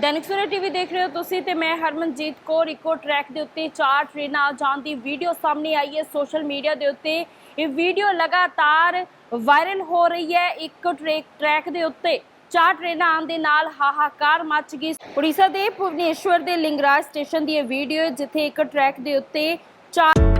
Dainik Savera TV ਦੇਖ ਰਹੇ ਹੋ ਤੁਸੀਂ ਤੇ ਮੈਂ ਹਰਮਨਜੀਤ ਕੌਰ ਇੱਕੋ ਟਰੈਕ ਦੇ ਉੱਤੇ ਚਾਰ ਟ੍ਰੇਨਾਂ ਜਾਣ ਦੀ ਵੀਡੀਓ ਸਾਹਮਣੇ ਆਈ ਹੈ ਸੋਸ਼ਲ ਮੀਡੀਆ ਦੇ ਉੱਤੇ। ਇਹ ਵੀਡੀਓ ਲਗਾਤਾਰ ਵਾਇਰਲ ਹੋ ਰਹੀ ਹੈ ਇੱਕ ਟਰੈਕ ਟਰੈਕ ਦੇ ਉੱਤੇ। ਚਾਰ ਟ੍ਰੇਨਾਂ ਆਉਣ ਦੇ ਨਾਲ ਹਾਹਾਕਾਰ ਮਚ ਗਈ। ਉੜੀਸਾ ਦੇ ਭੁਵਨੇਸ਼ਵਰ ਦੇ ਲਿੰਗਰਾਜ ਸਟੇਸ਼ਨ ਦੀ ਇਹ ਵੀਡੀਓ ਜਿੱਥੇ ਇੱਕ ਟਰੈਕ ਦੇ ਉੱਤੇ ਚਾਰ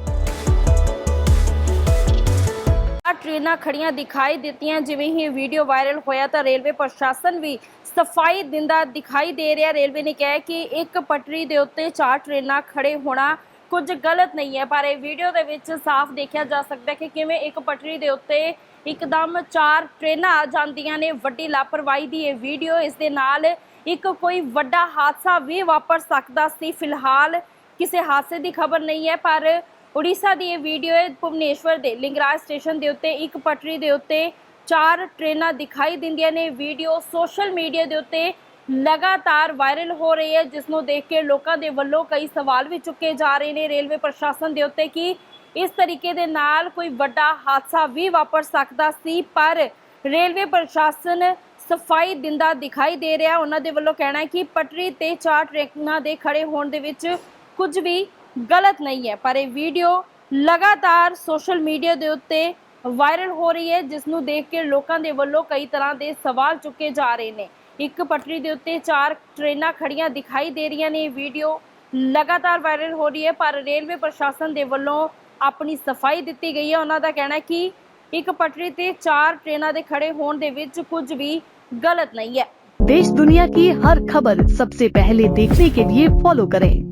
ਟ੍ਰੇਨਾਂ ਖੜੀਆਂ ਦਿਖਾਈ ਦਿੱਤੀਆਂ। ਜਿਵੇਂ ਹੀ ਇਹ ਵੀਡੀਓ ਵਾਇਰਲ ਹੋਇਆ ਤਾਂ ਰੇਲਵੇ ਪ੍ਰਸ਼ਾਸਨ ਵੀ ਸਫ਼ਾਈ ਦਿੰਦਾ ਦਿਖਾਈ ਦੇ ਰਿਹਾ। ਰੇਲਵੇ ਨੇ ਕਿਹਾ ਕਿ ਇੱਕ ਪਟਰੀ ਦੇ ਉੱਤੇ ਚਾਰ ਟ੍ਰੇਨਾਂ ਖੜੇ ਹੋਣਾ ਕੁਝ ਗਲਤ ਨਹੀਂ ਹੈ, ਪਰ ਇਹ ਵੀਡੀਓ ਦੇ ਵਿੱਚ ਸਾਫ਼ ਦੇਖਿਆ ਜਾ ਸਕਦਾ ਹੈ ਕਿ ਕਿਵੇਂ ਇੱਕ ਪਟਰੀ ਦੇ ਉੱਤੇ ਇੱਕਦਮ ਚਾਰ ਟ੍ਰੇਨਾਂ ਆ ਜਾਂਦੀਆਂ ਨੇ। ਵੱਡੀ ਲਾਪਰਵਾਹੀ ਦੀ ਇਹ ਵੀਡੀਓ, ਇਸ ਦੇ ਨਾਲ ਇੱਕ ਕੋਈ ਵੱਡਾ ਹਾਦਸਾ ਵੀ ਵਾਪਰ ਸਕਦਾ ਸੀ। ਫਿਲਹਾਲ ਕਿਸੇ ਹਾਦਸੇ ਦੀ ਖਬਰ ਨਹੀਂ ਹੈ, ਪਰ ਉੜੀਸਾ ਦੀ ਇਹ ਵੀਡੀਓ ਹੈ, ਭੁਵਨੇਸ਼ਵਰ ਦੇ ਲਿੰਗਰਾਜ ਸਟੇਸ਼ਨ ਦੇ ਉੱਤੇ, ਇੱਕ ਪਟਰੀ ਦੇ ਉੱਤੇ ਚਾਰ ਟ੍ਰੇਨਾਂ ਦਿਖਾਈ ਦਿੰਦੀਆਂ ਨੇ। ਵੀਡੀਓ ਸੋਸ਼ਲ ਮੀਡੀਆ ਦੇ ਉੱਤੇ ਲਗਾਤਾਰ ਵਾਇਰਲ ਹੋ ਰਹੀ ਹੈ, ਜਿਸ ਨੂੰ ਦੇਖ ਕੇ ਲੋਕਾਂ ਦੇ ਵੱਲੋਂ ਕਈ ਸਵਾਲ ਵੀ ਚੁੱਕੇ ਜਾ ਰਹੇ ਨੇ। ਰੇਲਵੇ ਪ੍ਰਸ਼ਾਸਨ ਦੇ ਉੱਤੇ ਕਿ ਇਸ ਤਰੀਕੇ ਦੇ ਨਾਲ ਕੋਈ ਵੱਡਾ ਹਾਦਸਾ ਵੀ ਵਾਪਰ ਸਕਦਾ ਸੀ, ਪਰ ਰੇਲਵੇ ਪ੍ਰਸ਼ਾਸਨ ਸਫ਼ਾਈ ਦਿੰਦਾ ਦਿਖਾਈ ਦੇ ਰਿਹਾ। ਉਹਨਾਂ ਦੇ ਵੱਲੋਂ ਕਹਿਣਾ ਹੈ ਕਿ ਪਟਰੀ ਤੇ ਚਾਰ ਟ੍ਰੇਨਾਂ ਦੇ ਖੜੇ ਹੋਣ ਦੇ ਵਿੱਚ ਕੁਝ ਵੀ ਗਲਤ ਨਹੀਂ ਹੈ ਪਰ ਇਹ ਵੀਡੀਓ ਲਗਾਤਾਰ ਸੋਸ਼ਲ ਮੀਡੀਆ ਦੇ ਉੱਤੇ ਵਾਇਰਲ ਹੋ ਰਹੀ ਹੈ ਜਿਸ ਨੂੰ ਦੇਖ ਕੇ ਲੋਕਾਂ ਦੇ ਵੱਲੋਂ ਕਈ ਤਰ੍ਹਾਂ ਦੇ ਸਵਾਲ ਚੁੱਕੇ ਜਾ ਰਹੇ ਨੇ ਇੱਕ ਪਟਰੀ ਦੇ ਉੱਤੇ ਚਾਰ ਟ੍ਰੇਨਾਂ ਖੜੀਆਂ ਦਿਖਾਈ ਦੇ ਰਹੀਆਂ ਨੇ ਇਹ ਵੀਡੀਓ ਲਗਾਤਾਰ ਵਾਇਰਲ ਹੋ ਰਹੀ ਹੈ ਪਰ ਰੇਲਵੇ ਪ੍ਰਸ਼ਾਸਨ ਦੇ ਵੱਲੋਂ ਆਪਣੀ ਸਫਾਈ ਦਿੱਤੀ ਗਈ ਹੈ ਉਹਨਾਂ ਦਾ ਕਹਿਣਾ ਹੈ ਕਿ ਇੱਕ ਪਟਰੀ ਤੇ ਚਾਰ ਟ੍ਰੇਨਾਂ ਦੇ ਖੜੇ ਹੋਣ ਦੇ ਵਿੱਚ ਕੁਝ ਵੀ ਗਲਤ ਨਹੀਂ ਹੈ देश दुनिया की हर खबर सबसे पहले देखने के लिए फॉलो करें